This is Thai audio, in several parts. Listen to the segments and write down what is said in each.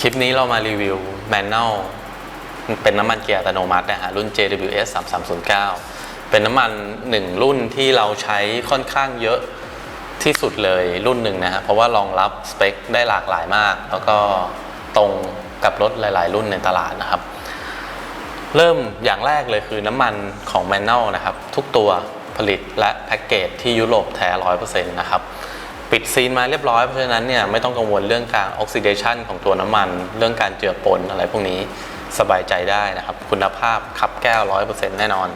คลิปนี้เรามารีวิวแมนน a ลเป็นน้ำมันเกียร์อัตโนมัตินะฮะรุ่น JWS 3309 เป็นน้ำมันหนึ่งรุ่นที่เราใช้ค่อนข้างเยอะที่สุดเลยรุ่นหนึ่งนะฮะเพราะว่ารองรับสเปคได้หลากหลายมาก แล้วก็ตรงกับรถหลาย ๆ รุ่นในตลาดนะครับ เริ่มอย่างแรกเลยคือน้ำมันของแมนน a ลนะครับ ทุกตัวผลิตและแพ็กเกจที่ยุโรปแท้ร้อยเปอร์เซ็นต์นะครับ ปิดซีนมาเรียบร้อยเพราะฉะนั้นเนี่ยไม่ต้องกังวลเรื่องการออกซิเดชันของตัวน้ำมัน เรื่องการเจือปนอะไรพวกนี้สบายใจได้นะครับ คุณภาพขับแก้ว 100%แน่นอน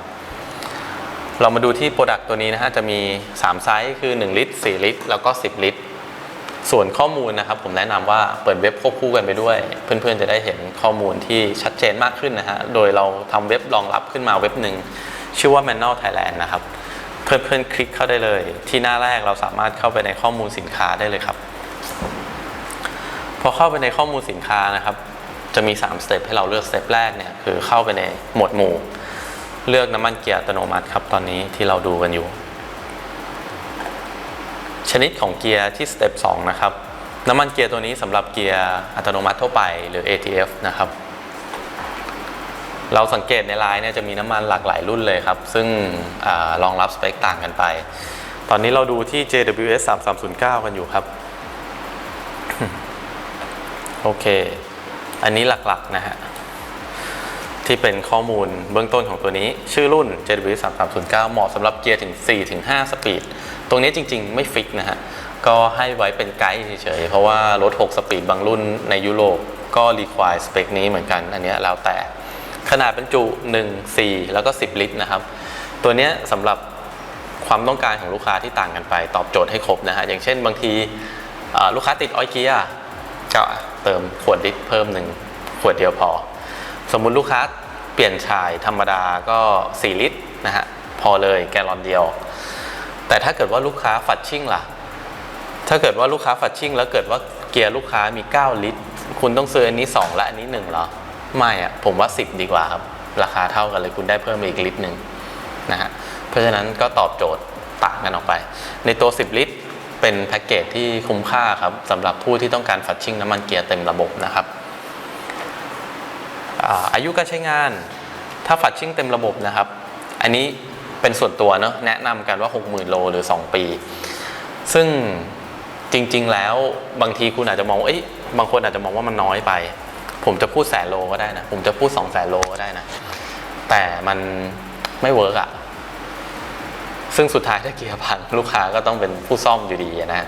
เรามาดูที่โปรดักต์ตัวนี้นะฮะจะมี 3 ไซส์คือ 1 ลิตร 4 ลิตร แล้วก็ 10 ลิตร ส่วนข้อมูลนะครับ ผมแนะนำว่าเปิดเว็บควบคู่กันไปด้วย เพื่อนๆจะได้เห็นข้อมูลที่ชัดเจนมากขึ้นนะฮะโดยเราทำเว็บรองรับขึ้นมาเว็บหนึ่งชื่อว่า Manual Thailand นะครับ เพื่อนๆคลิกเข้าได้เลย ที่หน้าแรกเราสามารถเข้าไปในข้อมูลสินค้าได้เลยครับ พอเข้าไปในข้อมูลสินค้านะครับ จะมี3สเต็ปให้เราเลือกสเต็ปแรกเนี่ยคือเข้าไปในหมวดหมู่ เลือกน้ำมันเกียร์อัตโนมัติครับตอนนี้ที่เราดูกันอยู่ ชนิดของเกียร์ที่สเต็ป2นะครับน้ำมันเกียร์ตัวนี้สำหรับเกียร์อัตโนมัติทั่วไปหรือ ATF นะครับ เราสังเกตในไลน์เนี่ยจะมีน้ำมันหลากหลายรุ่นเลยครับ ซึ่งอรองรับสเปคต่างกันไป ตอนนี้เราดูที่ JWS 3309 กันอยู่ครับ โอเค อันนี้หลักๆนะฮะ ที่เป็นข้อมูลเบื้องต้นของตัวนี้ ชื่อรุ่น JWS 3309 เหมาะสำหรับเกียร์ถึง 4-5 สปีด ตรงนี้จริง ๆ ไม่ฟิกนะฮะ ก็ให้ไว้เป็นไกด์เฉยๆ เพราะว่ารถ 6 สปีดบางรุ่นในยุโรปก็รีควายสเปคนี้เหมือนกัน อันนี้แล้วแต่ ขนาดบรรจุ 1 4 แล้วก็ 10 ลิตรนะครับ ตัวนี้สำหรับความต้องการของลูกค้าที่ต่างกันไป ตอบโจทย์ให้ครบนะฮะอย่างเช่นบางทีลูกค้าติดออยเกียก็เติมขวดลิตรเพิ่มหนึ่งขวดเดียวพอ สมมุติลูกค้าเปลี่ยนชายธรรมดาก็ 4 ลิตรนะฮะพอเลยแกลลอนเดียว แต่ถ้าเกิดว่าลูกค้าฝัดชิ่งล่ะ ถ้าเกิดว่าลูกค้าฝัดชิ่งแล้วเกิดว่าเกียร์ลูกค้ามี 9 ลิตร คุณต้องซื้ออันนี้ 2 และอันนี้1เหรอ ไม่อะผมว่า 10 ดีกว่าครับ ราคาเท่ากันเลยคุณได้เพิ่มอีกลิตรหนึ่งนะฮะเพราะฉะนั้นก็ตอบโจทย์ต่างกันออกไป ในตัว 10 ลิตร เป็นแพ็กเกจที่คุ้มค่าครับสำหรับผู้ที่ต้องการฝัดชิ่งน้ำมันเกียร์เต็มระบบนะครับอาอายุการใช้งานถ้าฝัดชิ่งเต็มระบบนะครับ อันนี้เป็นส่วนตัวเนอะแนะนำกันว่า 60,000 โลหรือ 2 ปี ซึ่งจริง ๆ แล้วบางทีคุณอาจจะมองว่าเอ้ยบางคนอาจจะมองว่ามันน้อยไป ผมจะพูดแสนโลก็ได้นะ ผมจะพูด2แสนโลก็ได้นะ แต่มันไม่เวิร์กอะซึ่งสุดท้ายถ้าเกียร์พังลูกค้าก็ต้องเป็นผู้ซ่อมอยู่ดีนะ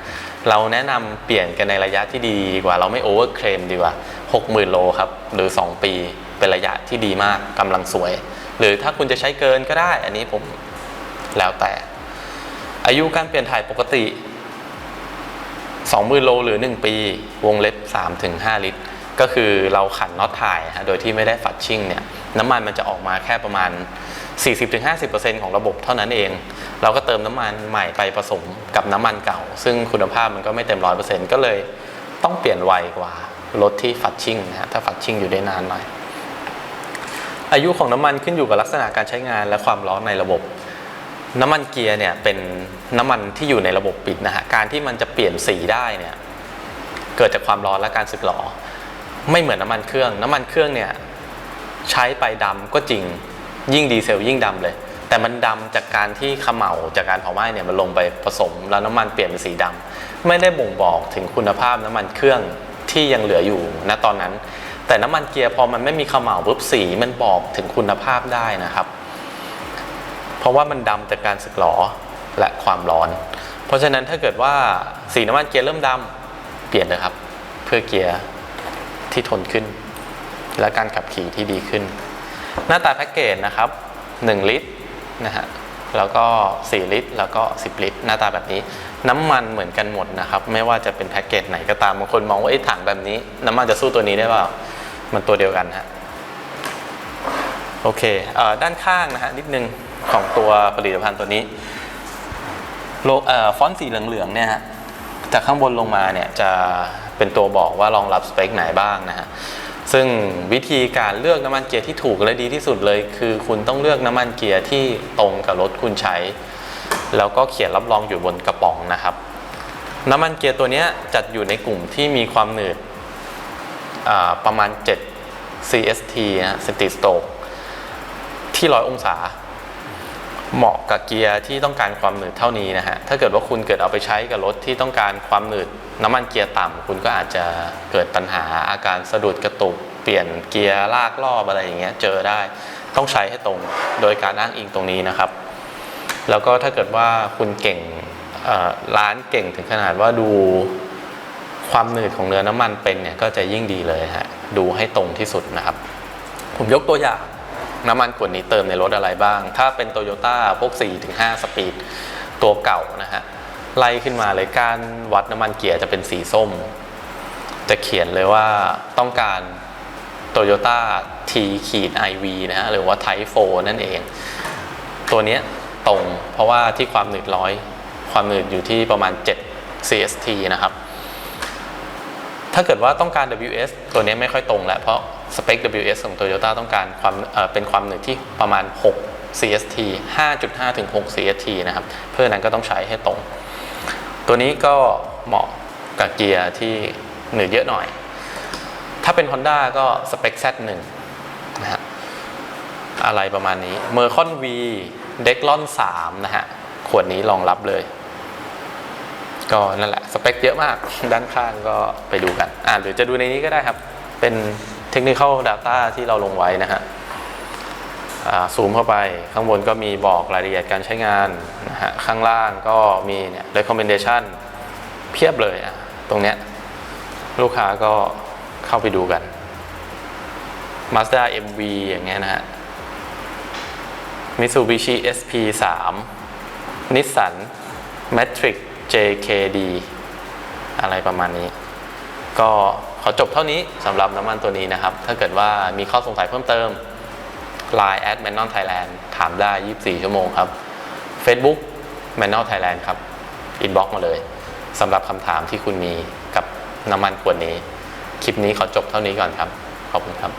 เราแนะนำเปลี่ยนกันในระยะที่ดีกว่า เราไม่โอเวอร์เคลมดีกว่า60,000โลครับ หรือ 2 ปีเป็นระยะที่ดีมากกำลังสวย หรือถ้าคุณจะใช้เกินก็ได้ อันนี้ผมแล้วแต่ อายุการเปลี่ยนถ่ายปกติ20,000โลหรือ 1 ปี วงเล็บ 3-5 ลิตร ก็คือเราขันน็อตถ่ายฮะโดยที่ไม่ได้ฝัดชิ่งเนี่ยน้ำมันมันจะออกมาแค่ประมาณ 40-50%ของระบบเท่านั้นเอง เราก็เติมน้ำมันใหม่ไปผสมกับน้ำมันเก่า ซึ่งคุณภาพมันก็ไม่เต็ม 100%ก็เลยต้องเปลี่ยนไวกว่ารถที่ฝัดชิ่งนะฮะถ้าฝัดชิ่งอยู่ได้นานหน่อย อายุของน้ำมันขึ้นอยู่กับลักษณะการใช้งานและความร้อนในระบบน้ำมันเกียร์เนี่ยเป็นน้ำมันที่อยู่ในระบบปิดนะฮะ การที่มันจะเปลี่ยนสีได้เนี่ยเกิดจากความร้อนและการสึกหรอ ไม่เหมือนน้ำมันเครื่อง น้ำมันเครื่องเนี่ยใช้ไปดำก็จริง ยิ่งดีเซลยิ่งดำเลย แต่มันดำจากการที่ขม่าจากการเผาไหม้เนี่ยมันลงไปผสมแล้วน้ำมันเปลี่ยนเป็นสีดำไม่ได้บ่งบอกถึงคุณภาพน้ำมันเครื่องที่ยังเหลืออยู่ณตอนนั้น แต่น้ำมันเกียร์พอมันไม่มีขม่าปุ๊บสีมันบอกถึงคุณภาพได้นะครับ เพราะว่ามันดำจากการสึกหรอและความร้อน เพราะฉะนั้นถ้าเกิดว่าสีน้ำมันเกียร์เริ่มดำเปลี่ยนเลยครับ เพื่อเกียร์ ที่ทนขึ้น และการขับขี่ที่ดีขึ้น หน้าตาแพ็กเกจนะครับ 1 ลิตรนะฮะแล้วก็ 4 ลิตร แล้วก็ 10 ลิตร หน้าตาแบบนี้ น้ำมันเหมือนกันหมดนะครับ ไม่ว่าจะเป็นแพ็กเกจไหนก็ตามบางคนมองว่าไอ้ถังแบบนี้ น้ำมันจะสู้ตัวนี้ได้เปล่า มันตัวเดียวกันฮะโอเคเอ่อด้านข้างนะฮะนิดนึงของตัวผลิตภัณฑ์ตัวนี้โลเอ่อฟอนต์สีเหลืองๆเนี่ยฮะจากข้างบนลงมาเนี่ยจะ เป็นตัวบอกว่ารองรับสเปคไหนบ้างนะฮะซึ่งวิธีการเลือกน้ำมันเกียร์ที่ถูกและดีที่สุดเลย คือคุณต้องเลือกน้ำมันเกียร์ที่ตรงกับรถคุณใช้ แล้วก็เขียนรับรองอยู่บนกระป๋องนะครับ น้ำมันเกียร์ตัวนี้จัดอยู่ในกลุ่มที่มีความหนืดอ่าประมาณ 7 CST นะ City Stroke ที่ 100 องศา เหมาะกับเกียร์ที่ต้องการความหนืดเท่านี้นะฮะ ถ้าเกิดว่าคุณเกิดเอาไปใช้กับรถที่ต้องการความหนืดน้ำมันเกียร์ต่ำคุณก็อาจจะเกิดปัญหาอาการสะดุดกระตุก เปลี่ยนเกียร์ลากรอบอะไรอย่างเงี้ยเจอได้ ต้องใช้ให้ตรงโดยการอ้างอิงตรงนี้นะครับ แล้วก็ถ้าเกิดว่าคุณเก่งร้านเก่งถึงขนาดว่าดูความหนืดของเนื้อน้ำมันเป็นเนี่ยก็จะยิ่งดีเลยฮะดูให้ตรงที่สุดนะครับ ผมยกตัวอย่าง น้ำมันขวดนี้เติมในรถอะไรบ้าง ถ้าเป็นโตโยต้าพวก 4-5 สปีดตัวเก่านะฮะไล่ขึ้นมาเลยการวัดน้ำมันเกียร์จะเป็นสีส้ม จะเขียนเลยว่าต้องการ Toyota T ขีด IV นะฮะหรือว่า Type 4นั่นเอง ตัวนี้ตรงเพราะว่าที่ความหนืดร้อย ความหนืดอยู่ที่ประมาณ 7 CST นะครับ ถ้าเกิดว่าต้องการ WS ตัวนี้ไม่ค่อยตรงแล้วเพราะสเปค WS ของ Toyota ต้องการความเเป็นความหนืดที่ประมาณ 6 CST 5.5 ถึง 6 CST นะครับ เพื่อนั้นก็ต้องใช้ให้ตรง ตัวนี้ก็เหมาะกับเกียร์ที่หนืดเยอะหน่อย ถ้าเป็น Honda ก็สเปค Z1 นะฮะอะไรประมาณนี้ m e r c o n V d e c l o n 3นะฮะ ขวดนี้รองรับเลย ก็นั่นแหละสเปคเยอะมาก ด้านข้างก็ไปดูกันอ่าหรือจะดูในนี้ก็ได้ครับ เป็นเทคนิค a l Data ที่เราลงไว้นะฮะอ่าซูมเข้าไปข้างบนก็มีบอกรายละเอียดการใช้งานนะฮะข้างล่างก็มีเนี่ย recommendation เพียบเลยอะตรงเนี้ยลูกค้าก็เข้าไปดูกัน Mazda MV อย่างเงี้ยนะฮะ Mitsubishi SP3 Nissan Matrix JKD อะไรประมาณนี้ ก็ขอจบเท่านี้สำหรับน้ำมันตัวนี้นะครับ ถ้าเกิดว่ามีข้อสงสัยเพิ่มเติม Line at m a n o n Thailand ถามได้ 24 ชั่วโมงครับ Facebook m a n o n Thailand ครับอินบ็อกมาเลยสำหรับคำถามที่คุณมีกับน้ำมันขวดนี้ คลิปนี้ขอจบเท่านี้ก่อนครับ ขอบคุณครับ